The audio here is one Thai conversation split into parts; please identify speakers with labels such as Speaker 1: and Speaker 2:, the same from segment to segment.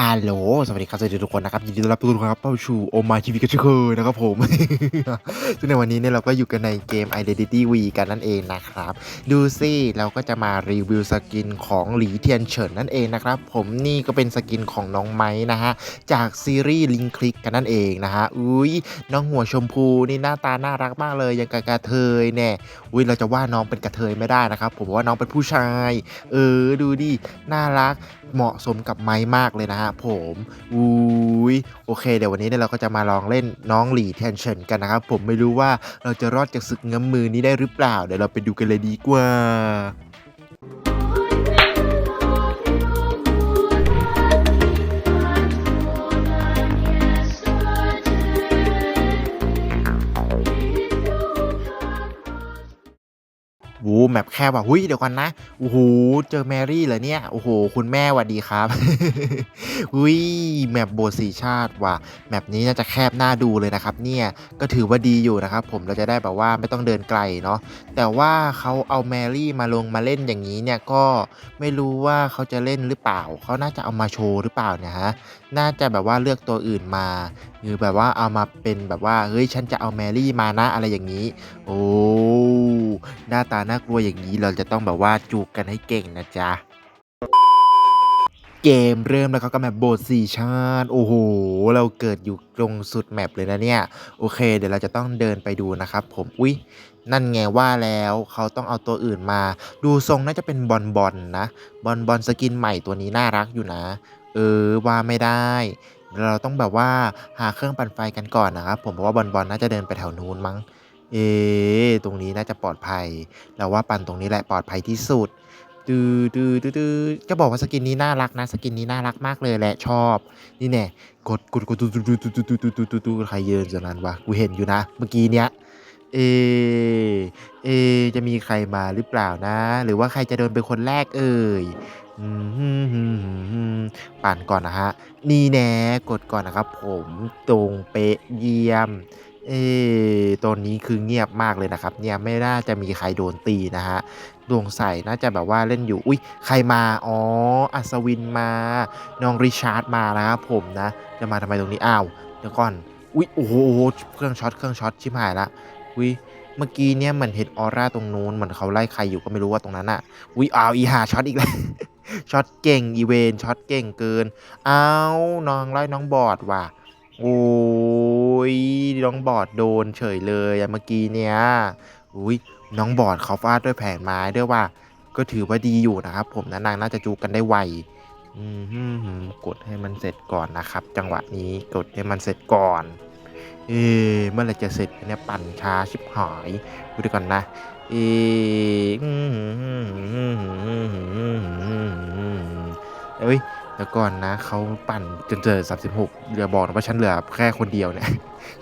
Speaker 1: อาโหลสวัสดีครับ สวัสดีทุกคนนะครับ ยินดีต้อนรับทุกคนครับเข้าสู่โอมาชีวิตกันเช่นเคยนะครับผม ซึ่งในวันนี้เนี่ยเราก็อยู่กันในเกม Identity V กันนั่นเองนะครับ ดูสิเราก็จะมารีวิวสกินของหลีเทียนเฉินนั่นเองนะครับ ผมนี่ก็เป็นสกินของน้องไม้นะฮะ จากซีรีส์ลิงคลิกกันนั่นเองนะฮะ อุ้ยน้องหัวชมพูนี่หน้าตาน่ารักมากเลย ยังกะกระเทยแน่ อุ้ยเราจะว่าน้องเป็นกระเทยไม่ได้นะครับ ผมว่าน้องเป็นผู้ชาย เออดูดิ น่ารัก เหมาะสมกับไม้มากเลยนะฮะผมอุ้ยโอเค เดี๋ยววันนี้เนี่ยเราก็จะมาลองเล่นน้องหลีเทนเชนกันนะครับผมไม่รู้ว่าเราจะรอดจากศึกเงื้อมมือนี้ได้หรือเปล่า เดี๋ยวเราไปดูกันเลยดีกว่า แมปแคบว่ะหุ้ยเดี๋ยวก่อนนะโอ้โหเจอแมรี่เหรอเนี่ยโอ้โหคุณแม่วัดดีครับหุ้ยแมปโบสถ์สีชาติว่ะแมปนี้น่าจะแคบหน้าดูเลยนะครับเนี่ยก็ถือว่าดีอยู่นะครับผมเราจะได้แบบว่าไม่ต้องเดินไกลเนาะแต่ว่าเขาเอาแมรี่มาลงมาเล่นอย่างนี้เนี่ยก็ไม่รู้ว่าเขาจะเล่นหรือเปล่าเขาน่าจะเอามาโชว์หรือเปล่าเนี่ยฮะ น่าจะแบบว่าเลือกตัวอื่นมาหรือแบบว่าเอามาเป็นแบบว่าเฮ้ยฉันจะเอาแมรี่มานะอะไรอย่างนี้ โอ้หน้าตาน่ากลัวอย่างนี้เราจะต้องแบบว่าจูกกันให้เก่งนะจ๊ะเกมเริ่มแล้วเขาก็แมปโบสสี่ชาติโอ้โห เราเกิดอยู่ตรงสุดแมปเลยนะเนี่ย โอเค เดี๋ยวเราจะต้องเดินไปดูนะครับผมอุ๊ยนั่นไงว่าแล้วเขาต้องเอาตัวอื่นมา ดูทรงน่าจะเป็นบอลบอลนะ บอลบอลสกินใหม่ตัวนี้น่ารักอยู่นะ เออว่าไม่ได้ เราต้องแบบว่าหาเครื่องปั่นไฟกันก่อนนะครับ ผมเพราะว่าบอลบอลน่าจะเดินไปแถวนู้นมั้ง เอ๊ะตรงนี้น่าจะปลอดภัย เราว่าปั่นตรงนี้แหละปลอดภัยที่สุดดือดือดือดือจะบอกว่าสกินนี้น่ารักนะสกินนี้น่ารักมากเลยแหละชอบ นี่แน่กดกดกดดูดูดูดูดูดูดูดูดูใครเยินจากนั้นวะกูเห็นอยู่นะ เมื่อกี้เนี้ย เอ เอ จะมีใครมาหรือเปล่านะ หรือว่าใครจะโดนเป็นคนแรกเอ่ยอืมปั่นก่อนนะฮะ นี่แน่กดก่อนนะครับ ผมตรงเป๊ะเยี่ยม เอตอนนี้คือเงียบมากเลยนะครับ เนี่ยไม่น่าจะมีใครโดนตีนะฮะดวงใสน่าจะแบบว่าเล่นอยู่ อุ๊ยใครมา อ๋อ อัศวินมา น้องริชาร์ดมานะครับผมนะ จะมาทำไมตรงนี้ อ้าว เดี๋ยวก่อน อุ๊ยโอ้โหโอ้โห เครื่องช็อต เครื่องช็อต ชิบหายละ อุ๊ยเมื่อกี้เนี่ยเหมือนเห็นออร่าตรงนู้นเหมือนเขาไล่ใครอยู่ก็ไม่รู้ว่าตรงนั้นอะอุ๊ยอ้าวอีหาช็อตอีกแล้วช็อตเก่งอีเวนช็อตเก่งเกินอ้าวน้องไล่น้องบอดว่ะโอ้ยน้องบอดโดนเฉยเลยอะเมื่อกี้เนี่ยอุ้ยน้องบอดเขาฟาดด้วยแผ่นไม้ด้วยว่า ก็ถือว่าดีอยู่นะครับ ผมนะนางน่าจะจูกันได้ไวอืมกดให้มันเสร็จก่อนนะครับ จังหวะนี้กดให้มันเสร็จก่อน เอเมื่อไรจะเสร็จเนี่ยปั่นช้าชิบหายดูดีก่อนนะเอเอ้ยเดี๋ยวก่อนนะเขาปั่นจนเจอ 36เหลือบอกนะว่าฉันเหลือแค่คนเดียวเนี่ย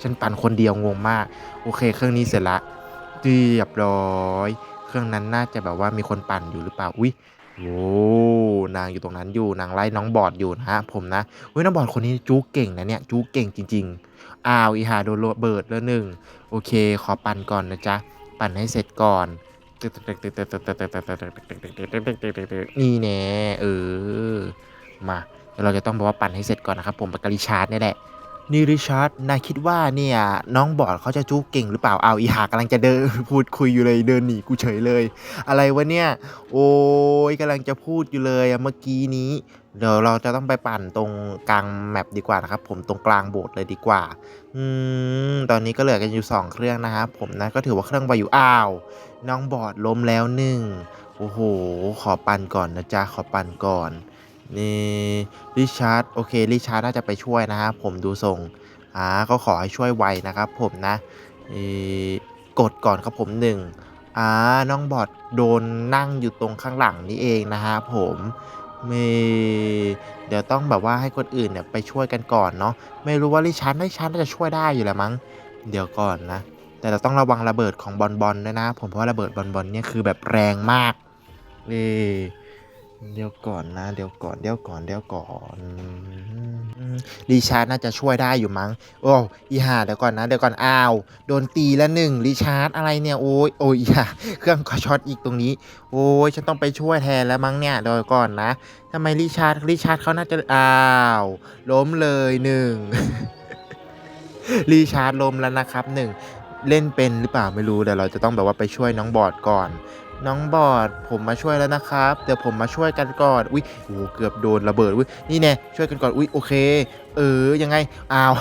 Speaker 1: ฉันปั่นคนเดียวงงมาก โอเค เครื่องนี้เสร็จละเรียบร้อย เครื่องนั้นน่าจะแบบว่ามีคนปั่นอยู่หรือเปล่า อุ้ยโอ้นางอยู่ตรงนั้นอยู่ นางไล่น้องบอดอยู่นะฮะผมนะเฮ้ยน้องบอดคนนี้จู๊เก่งนะเนี่ย จู๊เก่งจริง ๆ อ้าวอีหาโดนรเบิดแล้วหนึ่งโอเค ขอปั่นก่อนนะจ๊ะ ปั่นให้เสร็จก่อนนี่แน่เออ มาเราจะต้องบอกว่าปั่นให้เสร็จก่อนนะครับผมปากกาลิชาร์ดนี่แหละนี่ริชาร์ดนายคิดว่าเนี่ยน้องบอดเขาจะจู้เก่งหรือเปล่าเอาอีหากำลังจะเดินพูดคุยอยู่เลยเดินหนีกูเฉยเลย อะไรวะเนี่ย โอ้ยกำลังจะพูดอยู่เลยเมื่อกี้นี้ เดี๋ยวเราจะต้องไปปั่นตรงกลางแมปดีกว่านะครับผมตรงกลางโบสถ์เลยดีกว่า อืมตอนนี้ก็เหลือกันอยู่ 2 เครื่องนะครับผมนะก็ถือว่าเครื่องวาอยู่อ้าว น้องบอดล้มแล้วหนึ่งโอ้โห ขอปั่นก่อนนะจ๊ะขอปั่นก่อนนี่ริชาร์ดโอเคริชาร์ดน่าจะไปช่วยนะครับผมดูทรงอ่าก็ขอให้ช่วยไวนะครับผมนะกดก่อนครับผมหนึ่งอ่าน้องบอดโดนนั่งอยู่ตรงข้างหลังนี่เองนะฮะผม มีเดี๋ยวต้องแบบว่าให้คนอื่นเนี่ยไปช่วยกันก่อนเนาะไม่รู้ว่าลิชันลิชัน่าจะช่วยได้อยู่แล้วมั้ง เดี๋ยวก่อนนะ แต่เราต้องระวังระเบิดของบอลบอลด้วยนะ ผมเพราะว่าระเบิดบอลบอลเนี่ยคือแบบแรงมากเอ เดี๋ยวก่อนนะ เดี๋ยวก่อน เดี๋ยวก่อน เดี๋ยวก่อนรีชาร์ดน่าจะช่วยได้อยู่มั้ง โอ้อีห่าเดี๋ยวก่อนนะ เดี๋ยวก่อน อ้าว โดนตีแล้วหนึ่งรีชาร์ดอะไรเนี่ย โอ้ยโอ้ยอีห่าเครื่องก็ช็อตอีกตรงนี้ โอ้ยฉันต้องไปช่วยแทนแล้วมั้งเนี่ย เดี๋ยวก่อนนะทำไมรีชาร์ดรีชาร์ดเขาน่าจะ อ้าว ล้มเลยหนึ่งรีชาร์ดล้มแล้วนะครับหนึ่ง เล่นเป็นหรือเปล่าไม่รู้เดี๋ยวเราจะต้องแบบว่าไปช่วยน้องบอดก่อน น้องบอดผมมาช่วยแล้วนะครับ เดี๋ยวผมมาช่วยกันก่อนอุ้ยโอ้เกือบโดนระเบิดอุ้ยนี่แน่ช่วยกันก่อนอุ้ยโอเค เออยังไงอ้าว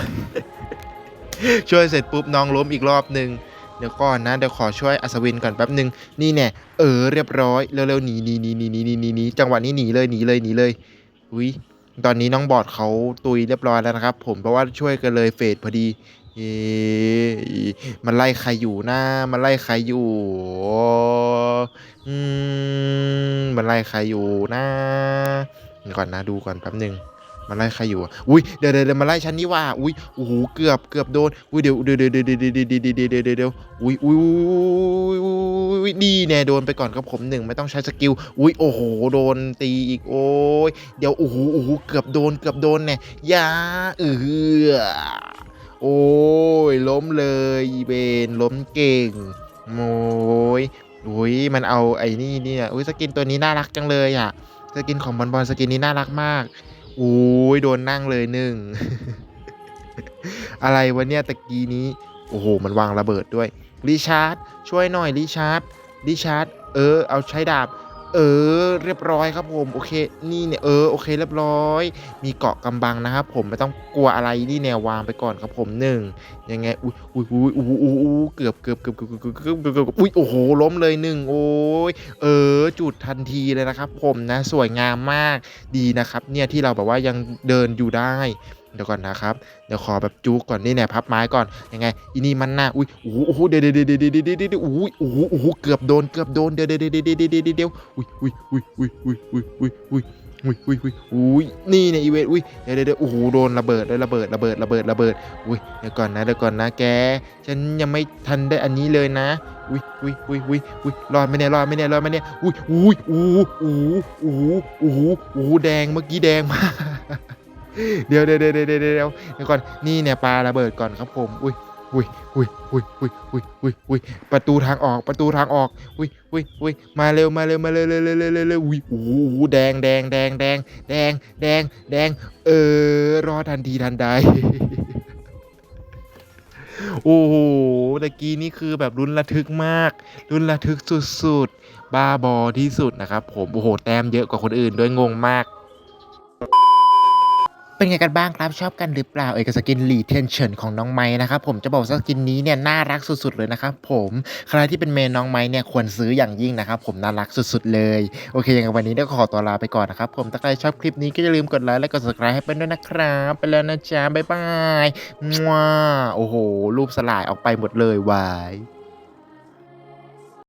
Speaker 1: ช่วยเสร็จปุ๊บน้องล้มอีกรอบหนึ่งเดี๋ยวก่อนนะเดี๋ยวขอช่วยอัศวินก่อนแป๊บหนึ่งนี่แน่เออเรียบร้อยเร็วๆหนีหนีหนีหนีหนีหนีหนีจังหวะนี้หนีเลยหนีเลยหนีเลยอุ้ยตอนนี้น้องบอดเขาตุยเรียบร้อยแล้วนะครับ ผมเพราะว่าช่วยกันเลยเฟดพอดี เอ๊ะมันไล่ใครอยู่นะมันไล่ใครอยู่อืมมันไล่ใครอยู่นะเดี๋ยวก่อนนะดูก่อนแป๊บหนึ่งมันไล่ใครอยู่อะอุ้ยเดี๋ยวเดี๋ยวเดี๋ยวมาไล่ฉันนี่ว่าอุ้ยโอ้โหเกือบเกือบโดนอุ้ยเดี๋ยวเดี๋ยวเดี๋ยวเดี๋ยวเดี๋ยวเดี๋ยวเดี๋ยวเดี๋ยวเดี๋ยอุ้ยอุ้ยอุ้ยอุ้ยดีแน่โดนไปก่อนครับผมหนึ่งไม่ต้องใช้สกิลอุ้ยโอ้โหโดนตีอีกโอ้ยเดี๋ยวโอ้โหโอ้โหเกือบโดนเกือบโดนแน่ยาเอือ โอ้ยล้มเลยอีเบนล้มเก่งโอยอุ้ยมันเอาไอ้นี่เนี่ยอุ้ยสกินตัวนี้น่ารักจังเลยอะสกินของบอลบอลสกินนี้น่ารักมากโอ้ยโดนนั่งเลยหนึ่งอะไรวะเนี่ยตะกี้นี้โอ้โหมันวางระเบิดด้วยริชาร์ดช่วยหน่อยริชาร์ดริชาร์ดเออเอาใช้ดาบ เออ เรียบร้อยครับผม โอเค นี่เนี่ย เออ โอเค เรียบร้อย มีเกาะกำบังนะครับผม ไม่ต้องกลัวอะไร นี่แนววางไปก่อนครับผมหนึ่งยังไง อุ้ยอุ้ยอุ้ยอุ้ยอุ้ยเกือบเกือบเกือบเกือบเกือบเกือบเกือบอุ้ย โอ้โห ล้มเลยหนึ่งโอ้ย เออ จุดทันทีเลยนะครับผมนะ สวยงามมาก ดีนะครับ เนี่ย ที่เราแบบว่ายังเดินอยู่ได้ เดี๋ยวก่อนนะครับ เดี๋ยวขอแบบจูกก่อนนี่เนี่ยพับไม้ก่อน ยังไงอีนี่มันหน้า อุ้ยโอ้โหเดี๋ยวเดี๋ยวเดี๋ยวเดี๋ยวเดี๋ยวเดี๋ยวเดี๋ยวอุ้ยโอ้โหโอ้โหเกือบโดน เกือบโดน เดี๋ยวเดี๋ยวเดี๋ยวเดี๋ยวเดี๋ยวเดี๋ยวอุ้ยอุ้ยอุ้ยอุ้ยอุ้ยอุ้ยอุ้ยอุ้ยอุ้ยอุ้ยอุ้ยอุ้ยนี่เนี่ยอีเวนอุ้ยเดี๋ยวเดี๋ยวโอ้โหโดนระเบิดเลยระเบิดระเบิดระเบิดระเบิดอุ้ยเดี๋ยวก่อนนะเดี๋ยวก่อนนะแก ฉันยังไม่ทันได้อันนี้เลยนะอุ้ยอุ้ยอุ้ยอุ้ยอุ้ยรอดไหมเนี่ยรอดไหมเนี่ยรอดไหมเนี่ยอุ้ยอุ้ยอู้อู้อู้อู้อู้แดงเมื่อกี้แดงมาก เดี๋ยวเดี๋ยวเดี๋ยวเดี๋ยวเดี๋ยวก่อนนี่เนี่ยปลาระเบิดก่อนครับผมอุ้ยอุ้ยอุ้ยอุ้ยอุ้ยอุ้ยอุ้ยอุ้ยประตูทางออกประตูทางออกอุ้ยอุ้ยอุ้ยมาเร็วมาเร็วมาเร็วเร็วเร็วเร็วเร็วเร็วอุ้ยโอ้โหแดงแดงแดงแดงแดงแดงแดงเออรอทันทีทันใดโอ้โหตะกี้นี่คือแบบรุนระทึกมาก รุนระทึกสุดๆ บ้าบอที่สุดนะครับผม โอ้โห แต้มเยอะกว่าคนอื่นด้วยงงมาก เป็นไงกันบ้างครับชอบกันหรือเปล่าเอกสกินหลีเทนเฉินของน้องไม้นะครับผมจะบอกสกินนี้เนี่ยน่ารักสุดๆเลยนะครับผมใครที่เป็นเมนน้องไม้เนี่ยควรซื้ออย่างยิ่งนะครับผมน่ารักสุดๆเลย โอเคอยังไงวันนี้เดี๋ยวขอตัวลาไปก่อนนะครับผมถ้าใครชอบคลิปนี้ก็อย่าลืมกดไลค์และกด subscribe ให้เป็นด้วยนะครับ ไปแล้วนะจ๊ะบ๊ายบายมัวโอ้โห รูปสลายออกไปหมดเลยวาย